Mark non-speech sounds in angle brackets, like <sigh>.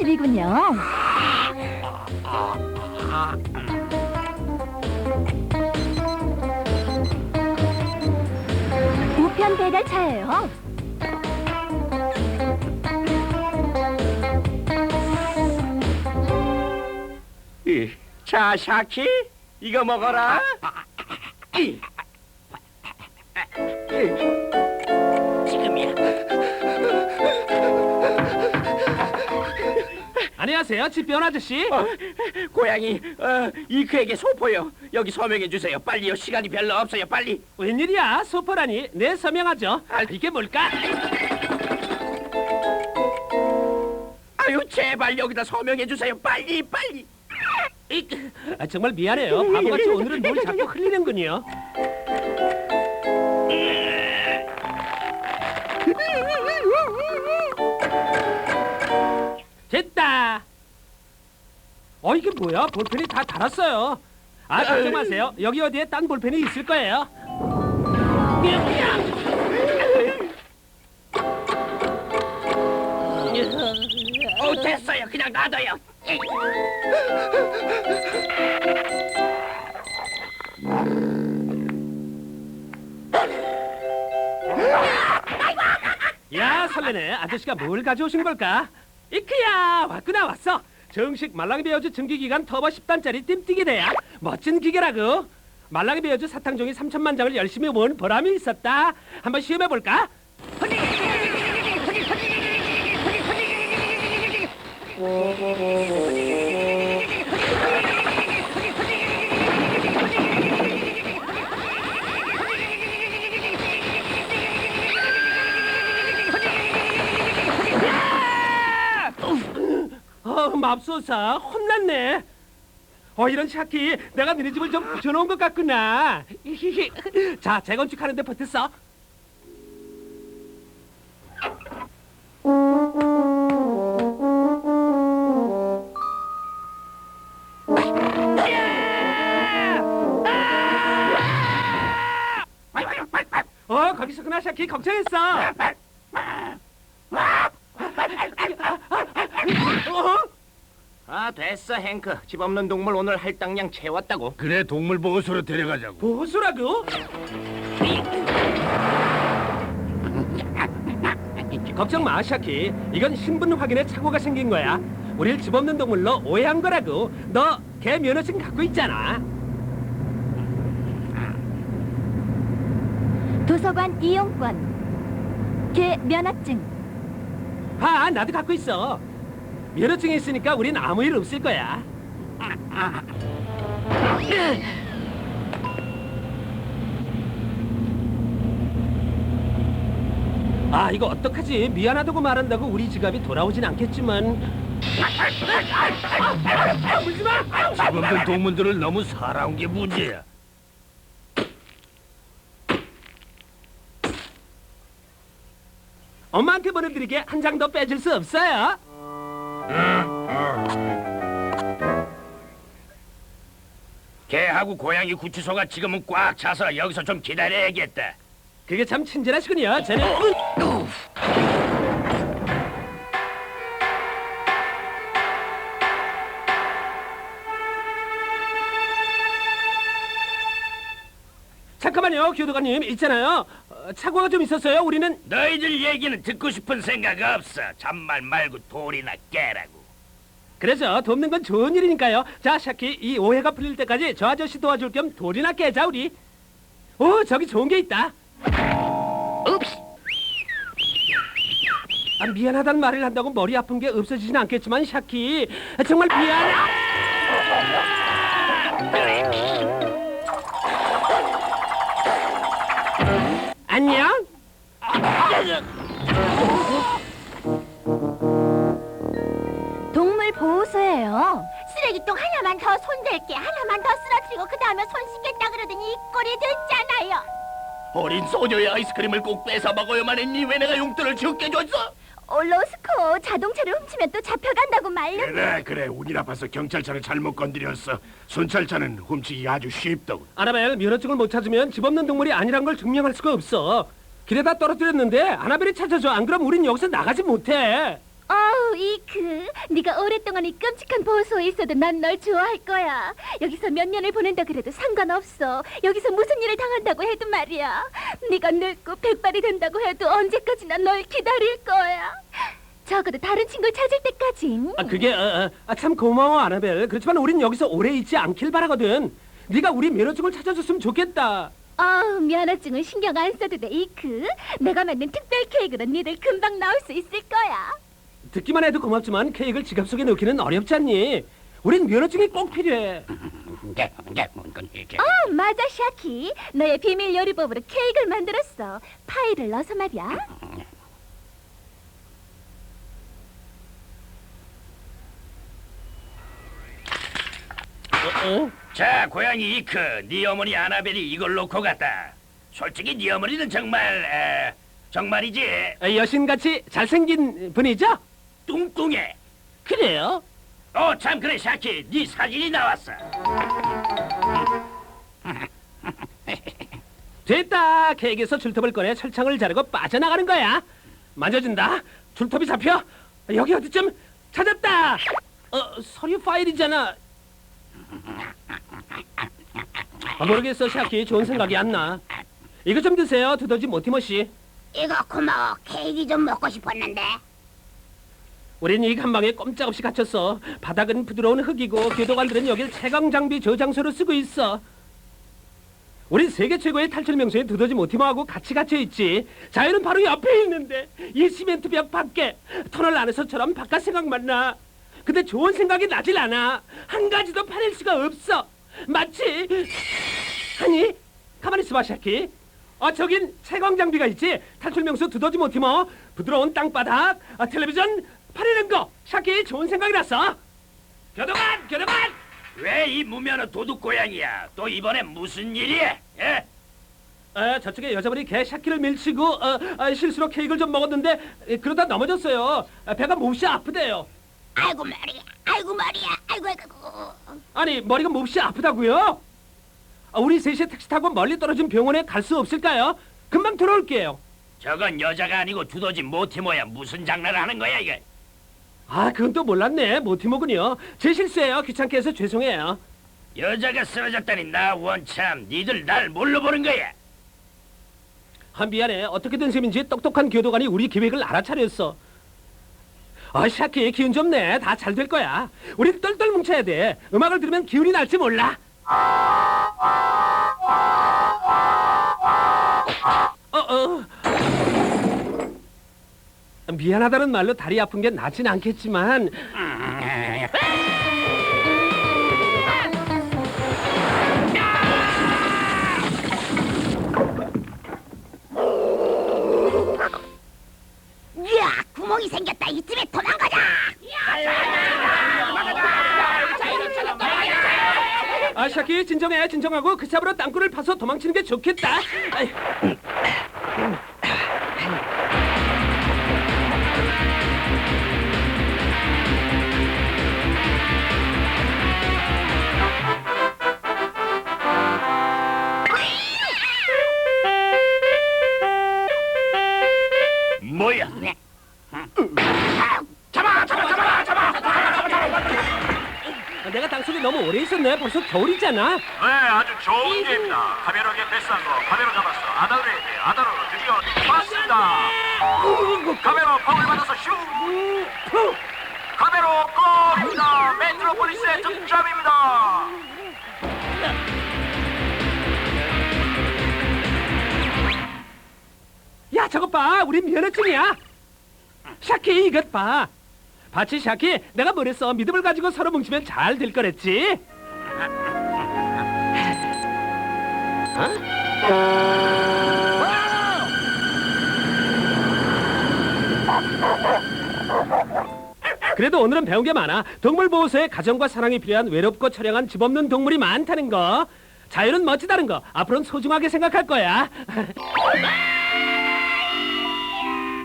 집이군요. 우편 배달차예요. 이, 자, 샤키, 이거 먹어라. 안녕하세요, 집배원 아저씨. 어, 고양이, 어, 이크에게 소포요. 여기 서명해 주세요. 빨리요. 시간이 별로 없어요. 빨리. 웬일이야, 소포라니? 네, 서명하죠. 아, 이게 뭘까? 아유, 제발 여기다 서명해 주세요. 빨리, 빨리. 이, 아, 정말 미안해요. 바보같이 오늘은 뭘 자꾸 흘리는군요. 어, 이게 뭐야? 볼펜이 다 달았어요. 아, 걱정 마세요. 여기 어디에 딴 볼펜이 있을 거예요. 어, 됐어요. 그냥 놔둬요. 야, 설레네. 아저씨가 뭘 가져오신 걸까? 이크야, 왔구나, 왔어. 정식 말랑이 베어즈 증기기관 터보 10단짜리 뜀뛰기 대야. 멋진 기계라고. 말랑이 베어즈 사탕종이 3천만 장을 열심히 모은 보람이 있었다. 한번 시험해볼까? 맙소사, 혼났네. 어, 이런 샤키, 내가 너네 집을 좀 부쳐놓은 것 같구나. <laughs> 자, 재건축하는데 버텼어. 어, 거기서구나, 샤키. 걱정했어. 어? 아, 됐어, 행크. 집 없는 동물 오늘 할당량 채웠다고. 그래 동물 보호소로 데려가자고. 보수라고? 걱정 마, 샤키. 이건 신분 확인에 착오가 생긴 거야. 우릴 집 없는 동물로 오해한 거라고. 너 개 면허증 갖고 있잖아. 도서관 이용권. 개 면허증. 봐, 나도 갖고 있어. 면허증이 있으니까 우린 아무 일 없을 거야. 아, 이거 어떡하지? 미안하다고 말한다고 우리 지갑이 돌아오진 않겠지만. 아, 물지 마! 집 없는 동물들을 너무 살아온 게 문제야. 엄마한테 보내드리게 한 장 더 빼줄 수 없어요. 개하고 고양이 구치소가 지금은 꽉 차서 여기서 좀 기다려야겠다. 그게 참 친절하시군요. 저는 잠깐만요, 교도관님 있잖아요. 어, 착오가 좀 있었어요. 우리는 너희들 얘기는 듣고 싶은 생각 없어. 잔말 말고 돌이나 깨라고. 그래서 돕는 건 좋은 일이니까요. 자, 샤키, 이 오해가 풀릴 때까지 저 아저씨 도와줄 겸 돌이나 깨자 우리. 오, 저기 좋은 게 있다. 읍스. 아, 미안하다는 말을 한다고 머리 아픈 게 없어지진 않겠지만 샤키 정말 미안해. 보호소예요. 쓰레기통 하나만 더 손댈게 하나만 더 쓰러뜨리고 그 다음에 손 씻겠다 그러더니 이 꼴이 됐잖아요 어린 소녀의 아이스크림을 꼭 뺏어 먹어야만 했니? 왜 내가 용돈을 적게 줬어? 올로스코 자동차를 훔치면 또 잡혀간다고 말려. 그래 그래 운이 나빠서 경찰차를 잘못 건드렸어. 순찰차는 훔치기 아주 쉽다고. 아나벨 면허증을 못 찾으면 집 없는 동물이 아니란 걸 증명할 수가 없어. 길에다 떨어뜨렸는데 아나벨이 찾아줘. 안 그럼 우린 여기서 나가지 못해. 어우, 이크. 네가 오랫동안 이 끔찍한 보호소에 있어도 난 널 좋아할 거야. 여기서 몇 년을 보낸다 그래도 상관없어. 여기서 무슨 일을 당한다고 해도 말이야. 네가 늙고 백발이 된다고 해도 언제까지나 널 기다릴 거야. 적어도 다른 친구를 찾을 때까진. 아 그게 어, 어, 아, 참 고마워 아나벨. 그렇지만 우린 여기서 오래 있지 않길 바라거든. 네가 우리 면허증을 찾아줬으면 좋겠다. 어우, 면허증은 신경 안 써도 돼, 이크. 내가 만든 특별 케이크로 니들 금방 나올 수 있을 거야. 듣기만 해도 고맙지만 케이크를 지갑 속에 넣기는 어렵지 않니? 우린 면허증이 꼭 필요해. 뭔건 이게. 어, 맞아, 샤키. 너의 비밀 요리법으로 케이크를 만들었어. 파이를 넣어서 말이야. 어? 자, 고양이 이크, 네 어머니 아나벨이 이걸 놓고 갔다. 솔직히 네 어머니는 정말 에, 정말이지 어, 여신같이 잘생긴 분이죠? 뚱뚱해. 그래요? 어, 참 그래 샤키, 네 사진이 나왔어. <laughs> 됐다. 케이크에서 줄톱을 꺼내 철창을 자르고 빠져나가는 거야. 만져준다. 줄톱이 잡혀. 여기 어디쯤 찾았다. 어, 서류 파일이잖아. 아, 모르겠어, 샤키. 좋은 생각이 안 나. 이거 좀 드세요, 두더지 모티머 씨. 이거 고마워. 케이크 좀 먹고 싶었는데. 우린 이 간방에 꼼짝없이 갇혔어. 바닥은 부드러운 흙이고 교도관들은 여길 채광 장비 저장소로 쓰고 있어. 우린 세계 최고의 탈출 명소인 두더지 모티머하고 같이 갇혀 있지. 자유는 바로 옆에 있는데 이 시멘트 벽 밖에 터널 안에서처럼 바깥 생각만 나. 근데 좋은 생각이 나질 않아. 한 가지도 파낼 수가 없어. 마치 아니 가만히 있어봐 샤키. 아 저긴 채광 장비가 있지. 탈출 명소 두더지 모티머. 부드러운 땅바닥. 아, 텔레비전 파내는 거. 샤키 좋은 생각이 났어. 교도관 교도관. 왜 이 무면허 도둑 고양이야? 또 이번에 무슨 일이야? 예? 아, 저쪽에 여자분이 개 샤키를 밀치고 어, 아, 실수로 케이크를 좀 먹었는데 에, 그러다 넘어졌어요. 아, 배가 몹시 아프대요. 아이고 말이야. 아이고 말이야. 아이고 아이고. 아니 머리가 몹시 아프다고요? 아, 우리 셋이 택시 타고 멀리 떨어진 병원에 갈 수 없을까요? 금방 돌아올게요. 저건 여자가 아니고 두더지 모티모야. 무슨 장난을 하는 거야 이게? 아, 그건 또 몰랐네. 모티모군요. 제 실수예요. 귀찮게 해서 죄송해요. 여자가 쓰러졌다니 나 원참 니들 날 뭘로 보는 거야? 아, 미안해. 어떻게 된 셈인지 똑똑한 교도관이 우리 계획을 알아차렸어. 아, 샤키 기운 좀 내. 다 잘 될 거야. 우린 똘똘 뭉쳐야 돼. 음악을 들으면 기운이 날지 몰라. 어, 어. 미안하다는 말로 다리 아픈 게 낫진 않겠지만 야, 구멍이 생겼다. 이쯤에 도망가자. 아, 샤키 진정해. 진정하고 그 잡으로 땅굴을 파서 도망치는 게 좋겠다. 아이. 내가 땅속에 너무 오래 있었네. 벌써 겨울이잖아. 네, 아주 좋은 기회입니다. 카메라게 패스한 거 카메라 잡았어. 아다르에게 아다르로 드디어 맞습니다. 카메라 파울 받아서 슛. 카메라 골입니다. 메트로폴리스의 득점입니다. 야, 저것 봐. 우리 면허증이야. 샤키, 이것 봐. 봤지, 샤키? 내가 뭐랬어. 믿음을 가지고 서로 뭉치면 잘 될 거랬지? 그래도 오늘은 배운 게 많아. 동물 보호소에 가정과 사랑이 필요한 외롭고 처량한 집 없는 동물이 많다는 거. 자유는 멋지다는 거. 앞으로는 소중하게 생각할 거야. <laughs>